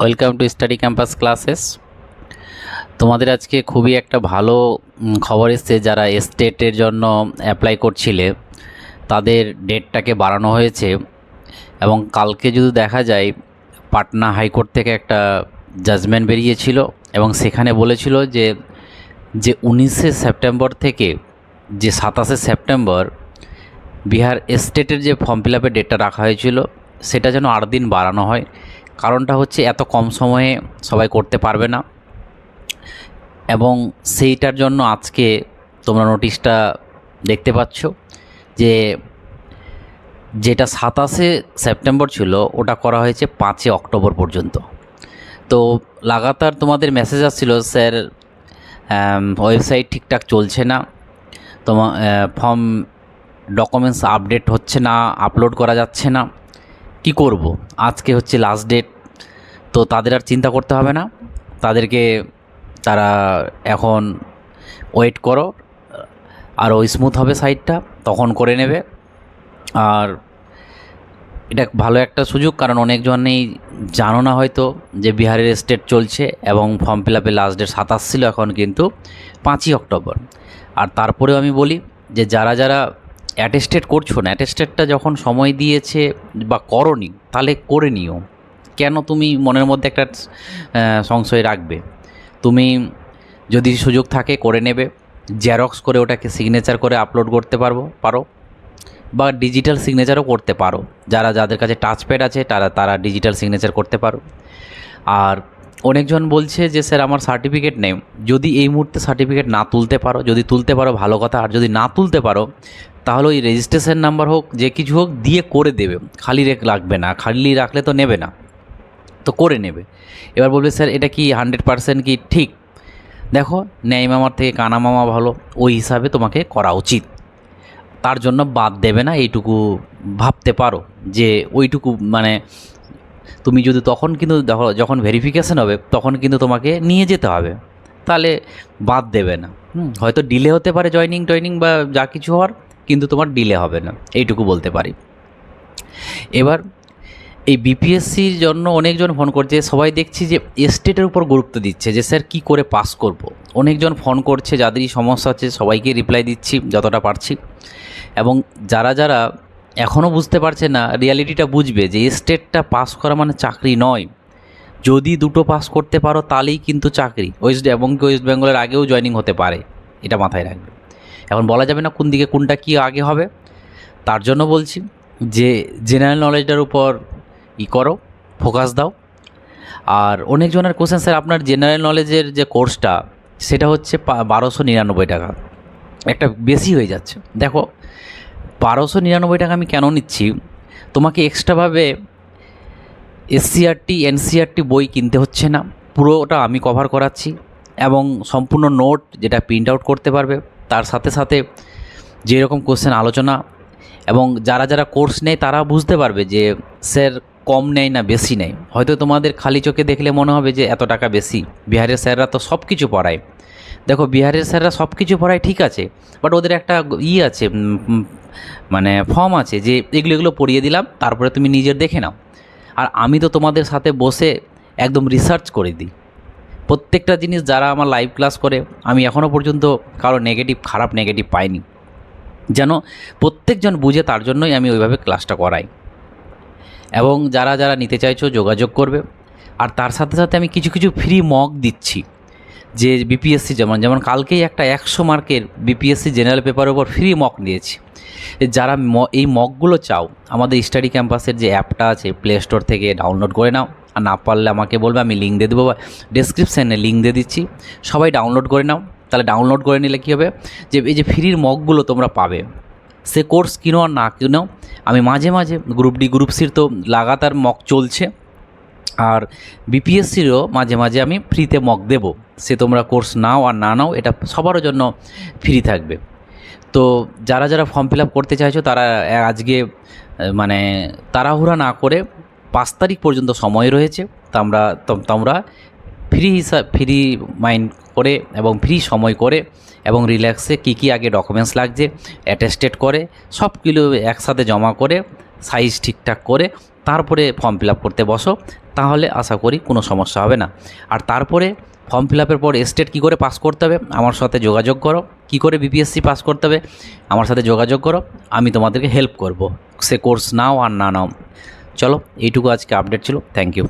Welcome to study campus classes তোমাদের আজকে খুবই একটা ভালো খবর এসছে যারা স্টেটের জন্য অ্যাপ্লাই করছিলে, তাদের ডেটটাকে বাড়ানো হয়েছে। এবং কালকে যদি দেখা যায়, পাটনা হাইকোর্ট থেকে একটা জাজমেন্ট বেরিয়েছিল এবং সেখানে বলেছিল যে যে উনিশে সেপ্টেম্বর থেকে, যে সাতাশে সেপ্টেম্বর বিহার স্টেটের যে ফর্ম ফিল আপের ডেটটা রাখা হয়েছিল, সেটা যেন আট দিন বাড়ানো হয়। কারণটা হচ্ছে এত কম সময়ে সবাই করতে পারবে না। এবং সেইটার জন্য আজকে তোমরা নোটিশটা দেখতে পাচ্ছ যে যেটা সাতাশে সেপ্টেম্বর ছিল, ওটা করা হয়েছে পাঁচই অক্টোবর পর্যন্ত। তো লাগাতার তোমাদের মেসেজ আসছিল, স্যার ওয়েবসাইট ঠিকঠাক চলছে না। তোমার ফর্ম ডকুমেন্টস আপডেট হচ্ছে না আপলোড করা যাচ্ছে না। কি করব? আজকে হচ্ছে লাস্ট ডেট তো তাদের আর চিন্তা করতে হবে না। তাদেরকে তারা এখন ওয়েট করো আরও স্মুথ হবে সাইটটা তখন করে নেবে। আর এটা ভালো একটা সুযোগ, কারণ অনেকজনেই জানো না হয়তো যে বিহারের স্টেট চলছে এবং ফর্ম ফিল আপের লাস্ট ডেট সাতাশ ছিল, এখন কিন্তু পাঁচই অক্টোবর। আর তারপরেও আমি বলি যে যারা যারা অ্যাটেস্টেড করছ না অ্যাটেস্টেডটা যখন সময় দিয়েছে বা করনি, তাহলে করে নিও। কেন তুমি মনের মধ্যে একটা সংশয় রাখবে? তুমি যদি সুযোগ থাকে করে নেবে। জেরক্স করে ওটাকে সিগনেচার করে আপলোড করতে পারব, পারো। বা ডিজিটাল সিগনেচারও করতে পারো। যারা, যাদের কাছে টাচপ্যাড আছে, তারা তারা ডিজিটাল সিগনেচার করতে পারো। আর অনেকজন বলছে যে, স্যার, আমার সার্টিফিকেট নেই। যদি এই মুহূর্তে সার্টিফিকেট না তুলতে পারো, যদি তুলতে পারো ভালো কথা, আর যদি না তুলতে পারো, তাহলে ওই রেজিস্ট্রেশন নাম্বার হোক, যে কিছু হোক, দিয়ে করে দেবে। খালি রেখ রাখবে না, খালি রাখলে তো নেবে না, তো করে নেবে। এবার বলবে, স্যার, এটা কি হান্ড্রেড পারসেন্ট কি ঠিক? দেখো, ন্যায় মামার থেকে কানা মামা ভালো, ওই হিসাবে তোমাকে করা উচিত। তার জন্য বাদ দেবে না, এইটুকু ভাবতে পারো যে, ওইটুকু মানে তুমি যদি তখন কিন্তু যখন ভেরিফিকেশান হবে, তখন কিন্তু তোমাকে নিয়ে যেতে হবে। তাহলে বাদ দেবে না। হয়তো ডিলে হতে পারে জয়নিং টয়নিং বা যা কিছু হওয়ার, কিন্তু তোমার ডিলে হবে না। এইটুকু বলতে পারি। এবার এই বিপিএসসির জন্য অনেকজন ফোন করছে, সবাই দেখছি যে স্টেটের উপর গুরুত্ব দিচ্ছে, যে স্যার কি করে পাস করব। অনেকজন ফোন করছে, যাদেরই সমস্যা আছে সবাইকে রিপ্লাই দিচ্ছি, যতটা পারছি। এবং যারা যারা এখনও বুঝতে পারছে না রিয়ালিটিটা বুঝবে যে স্টেটটা পাস করা মানে চাকরি নয়। যদি দুটো পাস করতে পারো তাহলেই কিন্তু চাকরি। ওয়েস্ট এবং ওয়েস্ট বেঙ্গলের আগেও জয়নিং হতে পারে, এটা মাথায় রাখবে। এখন বলা যাবে না কোন দিকে কোনটা কি আগে হবে। তার জন্য বলছি যে জেনারেল নলেজটার উপর ই করো ফোকাস দাও। আর অনেকজনের কোশ্চেন স্যার আপনার জেনারেল নলেজের যে কোর্সটা সেটা হচ্ছে বারোশো নিরানব্বই টাকা। একটা বেশি হয়ে যাচ্ছে। দেখো বারোশো নিরানব্বই টাকা আমি কেন নিচ্ছি? তোমাকে এক্সট্রাভাবে এসসিআরটি এনসিআরটি বই কিনতে হচ্ছে না। পুরোটা আমি কভার করাচ্ছি এবং সম্পূর্ণ নোট যেটা প্রিন্ট আউট করতে পারবে, তার সাথে সাথে যেরকম কোশ্চেন আলোচনা এবং যারা যারা কোর্স নেয়, তারা বুঝতে পারবে যে, স্যার কম নেয় না বেশি নেয়। হয়তো তোমাদের খালি চোখে দেখলে মনে হবে যে, এত টাকা বেশি। বিহারের স্যাররা তো সব কিছু পড়ায়। দেখো বিহারের স্যাররা সব কিছু পড়ায় ঠিক আছে বাট ওদের একটা ই আছে মানে ফর্ম আছে যে এগুলো এগুলো পড়িয়ে দিলাম, তারপরে তুমি নিজের দেখে নাও। আর আমি তো তোমাদের সাথে বসে একদম রিসার্চ করে দিই। প্রত্যেকটা জিনিস যারা আমার লাইভ ক্লাস করে, আমি এখনও পর্যন্ত কারও নেগেটিভ খারাপ নেগেটিভ পাইনি। যেন প্রত্যেকজন বুঝে তার জন্যই আমি ওইভাবে ক্লাসটা করাই। এবং যারা যারা নিতে চাইছো যোগাযোগ করবে। আর তার সাথে সাথে আমি কিছু কিছু ফ্রি মক দিচ্ছি। যে বিপিএসসি যেমন যেমন কালকেই একটা একশো মার্কের বিপিএসসি জেনারেল পেপারের উপর ফ্রি মক দিয়েছি যারা এই মকগুলো চাও, আমাদের স্টাডি ক্যাম্পাসের যে অ্যাপটা আছে প্লে স্টোর থেকে ডাউনলোড করে নাও। আর না পারলে আমাকে বলবে, আমি লিঙ্ক দিয়ে দেবো। বা ডেসক্রিপশানে লিঙ্ক দিয়ে দিচ্ছি। সবাই ডাউনলোড করে নাও। তাহলে ডাউনলোড করে নিলে কী হবে? যে, এই যে ফ্রির মকগুলো তোমরা পাবে, সে কোর্স কিনো আর না কিনো, আমি মাঝে মাঝে গ্রুপ ডি গ্রুপ সির তো লাগাতার মক চলছে। আর বিপিএসসিরও মাঝে মাঝে আমি ফ্রিতে মক দেব। সে তোমরা কোর্স নাও আর না নাও, এটা সবার জন্য ফ্রি থাকবে। তো যারা যারা ফর্ম ফিল আপ করতে চাইছো, তারা আজকে মানে তাড়াহুড়া না করে পাঁচ তারিখ পর্যন্ত সময় রয়েছে। তা আমরা, তো- তোমরা ফ্রি হিসাব ফ্রি মাইন্ড করে এবং ফ্রি সময় করে এবং রিল্যাক্সে কী কী আগে ডকুমেন্টস লাগছে অ্যাটেস্টেড করে সব সবগুলো একসাথে জমা করে সাইজ ঠিকঠাক করে তারপরে ফর্ম ফিল করতে বসো, তাহলে আশা করি কোনো সমস্যা হবে না। আর তারপরে ফর্ম ফিল আপের পর স্টেট কী করে পাস করতে হবে, আমার সাথে যোগাযোগ করো। কি করে বিপিএসসি পাস করতে হবে, আমার সাথে যোগাযোগ করো, আমি তোমাদেরকে হেল্প করব। সে কোর্স নাও আর না নাও। চলো, এইটুকু আজকে আপডেট ছিল থ্যাংক ইউ